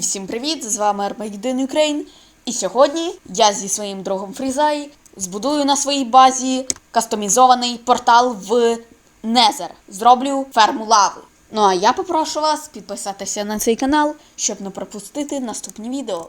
Всім привіт! З вами Armageddon Ukraine. І сьогодні я зі своїм другом Фрізай збудую на своїй базі кастомізований портал в Незер. Зроблю ферму лави. Ну а я попрошу вас підписатися на цей канал, щоб не пропустити наступні відео.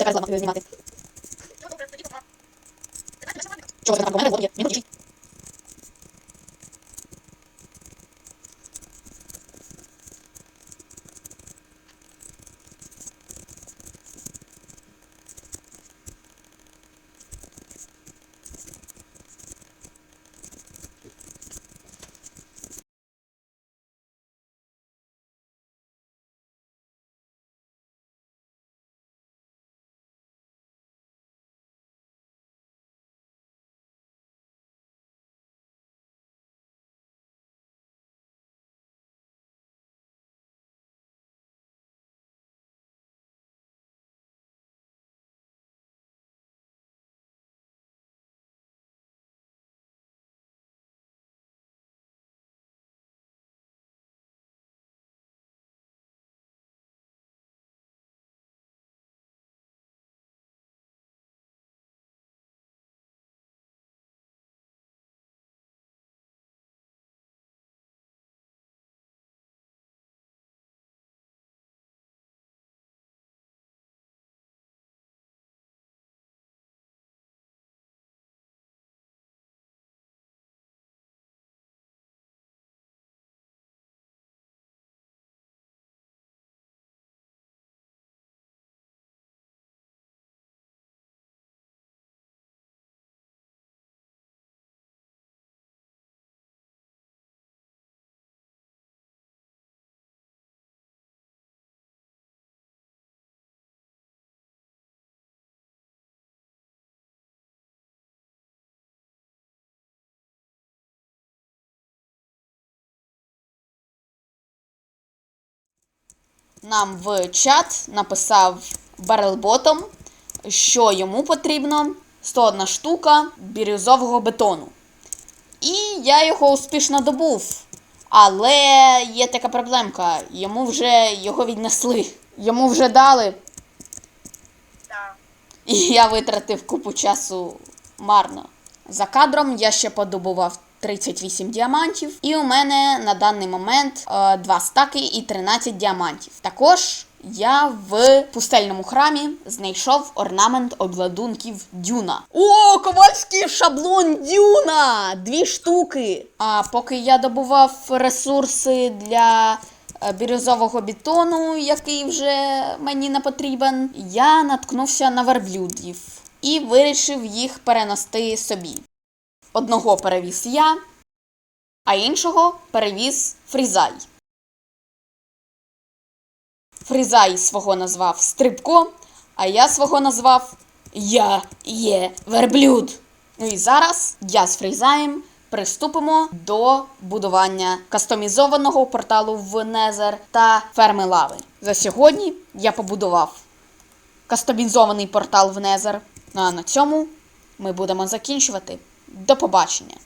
Тепер зламати знімати. Чого ви там мене є? Він Нам в чат написав Barrelbottom, що йому потрібно 101 штука бірюзового бетону. І я його успішно добув. Але є така проблемка. Йому вже його віднесли. Йому вже дали. Да. І я витратив купу часу марно. За кадром я ще подобував 38 діамантів, і у мене на даний момент е, 2 стаки і 13 діамантів. Також я в пустельному храмі знайшов орнамент обладунків Дюна. О, ковальський шаблон Дюна! Дві штуки. А поки я добував ресурси для е, бірюзового бетону, який вже мені не потрібен, я наткнувся на верблюдів і вирішив їх перенести собі. Одного перевіз я, а іншого перевіз Фрізай. Фрізай свого назвав Стрибко, а я свого назвав Я є верблюд. Ну і зараз я з Фрізаєм приступимо до будування кастомізованого порталу в Незер та ферми лави. За сьогодні я побудував кастомізований портал в Незер. Ну а на цьому ми будемо закінчувати. До побачення!